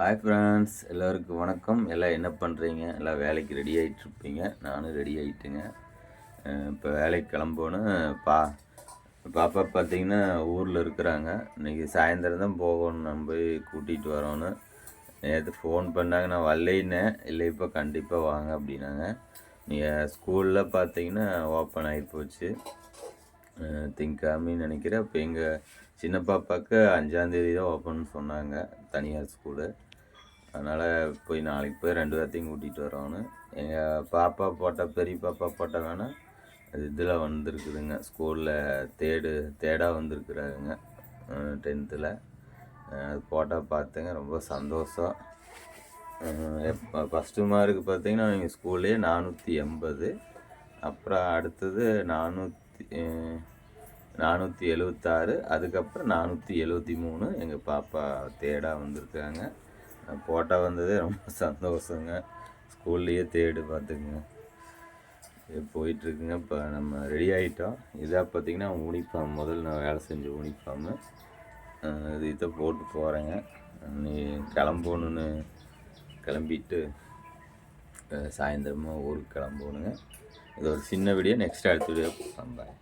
Hi friends எல்லோருக்கும் வணக்கம். எல்லாம் என்ன பண்ணுறீங்க எல்லாம் வேலைக்கு ரெடி ஆகிட்டுருப்பீங்க நானும் ரெடி ஆகிட்டுங்க இப்போ வேலைக்கு கிளம்போன்னு பா பாப்பா பார்த்தீங்கன்னா ஊரில் இருக்கிறாங்க. இன்றைக்கி சாயந்தரம் தான் போகணும் நம்ம போய் கூட்டிகிட்டு வரோன்னு நேற்று ஃபோன் பண்ணாங்க. நான் வரலைன்னேன். இல்லை இப்போ கண்டிப்பாக வாங்க அப்படின்னாங்க. நீங்கள் ஸ்கூலில் பார்த்தீங்கன்னா ஓப்பன் ஆகி போச்சு. திங்காமின்னு நினைக்கிறேன். இப்போ எங்கள் சின்ன பாப்பாவுக்கு அஞ்சாந்தேதி தான் ஓப்பன் சொன்னாங்க. தனியார் ஸ்கூலு அதனால் போய் நாளைக்கு போய் ரெண்டு பேர்த்தையும் கூட்டிகிட்டு வரோன்னு. எங்கள் பாப்பா போட்ட பெரிய பாப்பா போட்ட வேணால் அது இதில் வந்திருக்குதுங்க. ஸ்கூலில் தேடு தேடாக வந்திருக்குறாங்க டென்த்தில் அது போட்டால் பார்த்தேங்க ரொம்ப சந்தோஷம். எப்போ ஃபஸ்ட்டு மார்க்கு பார்த்தீங்கன்னா எங்கள் ஸ்கூல்லேயே நானூற்றி எண்பது. அப்புறம் அடுத்தது நானூற்றி நானூற்றி எழுவத்தாறு. அதுக்கப்புறம் நானூற்றி எழுவத்தி மூணு. எங்கள் பாப்பா தேடாக வந்திருக்காங்க. போட்டால் வந்ததே ரொம்ப சந்தோஷங்க. ஸ்கூல்லையே தேடு பார்த்துக்குங்க. போயிட்டுருக்குங்க. இப்போ நம்ம ரெடி ஆகிட்டோம் இதாக பார்த்திங்கன்னா யூனிஃபார்ம் முதல்ல நான் வேலை செஞ்ச யூனிஃபார்மு இது இதை போட்டு போகிறேங்க நீ கிளம்பணுன்னு கிளம்பிட்டு சாயந்தரமாக ஊருக்கு கிளம்பணுங்க. இது ஒரு சின்ன வீடியோ நெக்ஸ்ட் அடுத்த வீடியோ பாய்